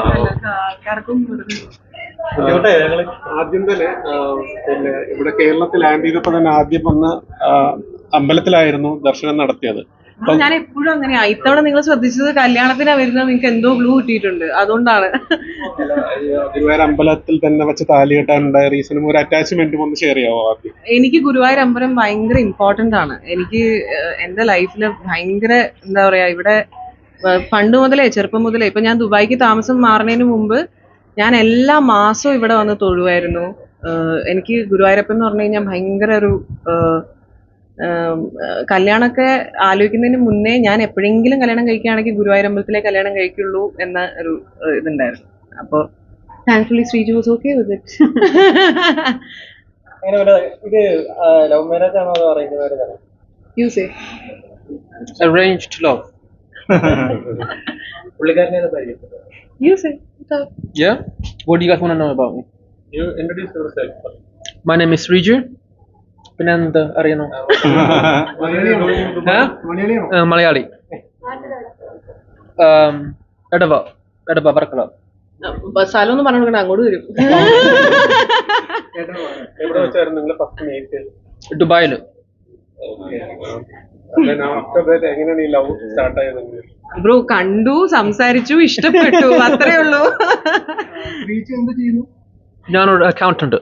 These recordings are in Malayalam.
ആൾക്കാർക്കും ഞങ്ങൾ ആദ്യം തന്നെ പിന്നെ ഇവിടെ കേരളത്തിൽ ലാൻഡ് ചെയ്തപ്പോ തന്നെ ആദ്യം വന്ന് അമ്പലത്തിലായിരുന്നു ദർശനം നടത്തിയത്. ഞാൻ എപ്പോഴും അങ്ങനെയാ ഇത്തവണ നിങ്ങൾ ശ്രദ്ധിച്ചത് കല്യാണത്തിനാ വരുന്നത് നിങ്ങൾക്ക് എന്തോ ഗ്ലൂ കിട്ടിയിട്ടുണ്ട്. അതുകൊണ്ടാണ്. ഗുരുവായൂർ അമ്പലത്തിൽ തന്നെ വെച്ച് താലി കെട്ടാനുണ്ടായ റീസണും ഒരു അറ്റാച്ച്മെന്റും ഒന്ന് ഷെയർ ചെയ്യാവോ എനിക്ക് ഗുരുവായൂർ അമ്പലം ഭയങ്കര ഇമ്പോർട്ടന്റ് ആണ്. എനിക്ക് എന്റെ ലൈഫിൽ ഭയങ്കര എന്താ പറയാ ഇവിടെ പണ്ട് മുതലേ ചെറുപ്പം മുതലേ ഇപ്പൊ ഞാൻ ദുബായിക്ക് താമസം മാറുന്നതിന് മുമ്പ് ഞാൻ എല്ലാ മാസവും ഇവിടെ വന്ന് തൊഴുവായിരുന്നു. എനിക്ക് ഗുരുവായൂരപ്പൻ എന്ന് പറഞ്ഞു കഴിഞ്ഞാൽ ഭയങ്കര ഒരു കല്യാണമൊക്കെ ആലോചിക്കുന്നതിന് മുന്നേ ഞാൻ എപ്പോഴെങ്കിലും കല്യാണം കഴിക്കുകയാണെങ്കിൽ ഗുരുവായൂർ അമ്പലത്തിലെ കല്യാണം കഴിക്കുള്ളൂ എന്ന ഒരു ഇതുണ്ടായിരുന്നു. അപ്പോൾ thankfully Sreeju was okay with it. ഇത് ലവ് മാരേജ് ആണോ അതോ അറേഞ്ച് മാരേജ് ആണോ? യൂസ് അറേഞ്ച്ഡ് ലവ് പുള്ളിക്കാരനെ say. Use Yeah? What do you guys want to know about me? You introduce yourself. My name is Riju. പിന്നെ Ariano. അറിയണോ? Uh, മലയാളി Um, എടവ എടവ വർക്കല സ്ഥലം ഒന്ന് പറഞ്ഞു അങ്ങോട്ട് വരും എവിടെ എങ്ങനെയാണ് ഈ ലവ് സ്റ്റാർട്ട് ആയത് ബ്രോ കണ്ടു സംസാരിച്ചു ഇഷ്ടപ്പെട്ടു അത്രേ ഉള്ളൂ. ഞാനൊരു അക്കൗണ്ടന്റ്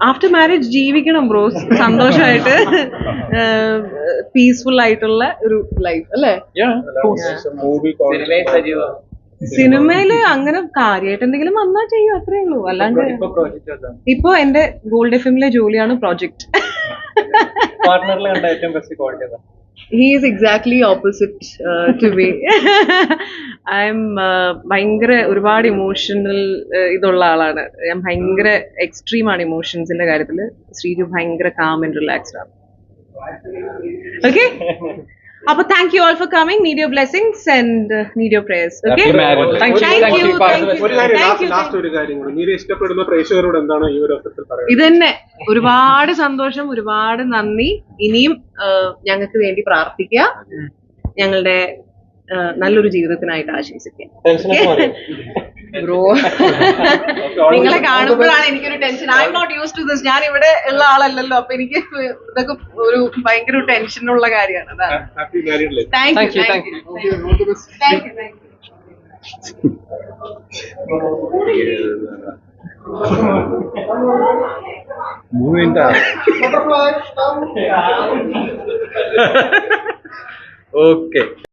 ആഫ്റ്റർ മാരേജ് ജീവിക്കണം ബ്രോ സന്തോഷമായിട്ട് പീസ്ഫുൾ ആയിട്ടുള്ള ഒരു ലൈഫ് അല്ലേ? മൂവി സിനിമയിൽ അങ്ങനെ കാര്യമായിട്ട് എന്തെങ്കിലും വന്നാ ചെയ്യും അത്രേ ഉള്ളൂ. അല്ലാണ്ട് ഇപ്പൊ എന്റെ ഗോൾഡ് എഫ് എമ്മിലെ ജോലിയാണ് project he's exactly opposite to me I'm ഭയങ്കര ഒരുപാട് ഇമോഷണൽ ഇതുള്ള ആളാണ്. ഞാൻ ഭയങ്കര എക്സ്ട്രീം ആണ് ഇമോഷൻസിന്റെ കാര്യത്തിൽ ശ്രീജു ഭയങ്കര കാം ആൻഡ് റിലാക്സ്ഡ് ആണ്. ഓക്കെ അപ്പൊ thank you all for coming need your blessings and need your prayers okay Happy marriage. Thank you. ഒരു കാര്യം ലാസ്റ്റ് ഒരു കാര്യം കൂടി. മീര ഇഷ്ടപ്പെടുന്ന പ്രേക്ഷകരോട് എന്താണ് ഈ ഒരു അവസരത്തിൽ പറയുന്നത് ഇത് തന്നെ. ഒരുപാട് സന്തോഷം ഒരുപാട് നന്ദി. ഇനിയും ഞങ്ങൾക്ക് വേണ്ടി പ്രാർത്ഥിക്കുക. ഞങ്ങളുടെ നല്ലൊരു ജീവിതത്തിനായിട്ട് ആശംസിക്കാം. ബ്രോ. നിങ്ങളെ കാണുമ്പോഴാണ് എനിക്കൊരു tension. I'm not used to this ഞാൻ ഇവിടെ ഉള്ള ആളല്ലല്ലോ. അപ്പൊ എനിക്ക് ഇതൊക്കെ ഒരു ഭയങ്കര ടെൻഷനുള്ള കാര്യമാണ്. അതാണ് happy married life thank Thank you thank you thank you thank okay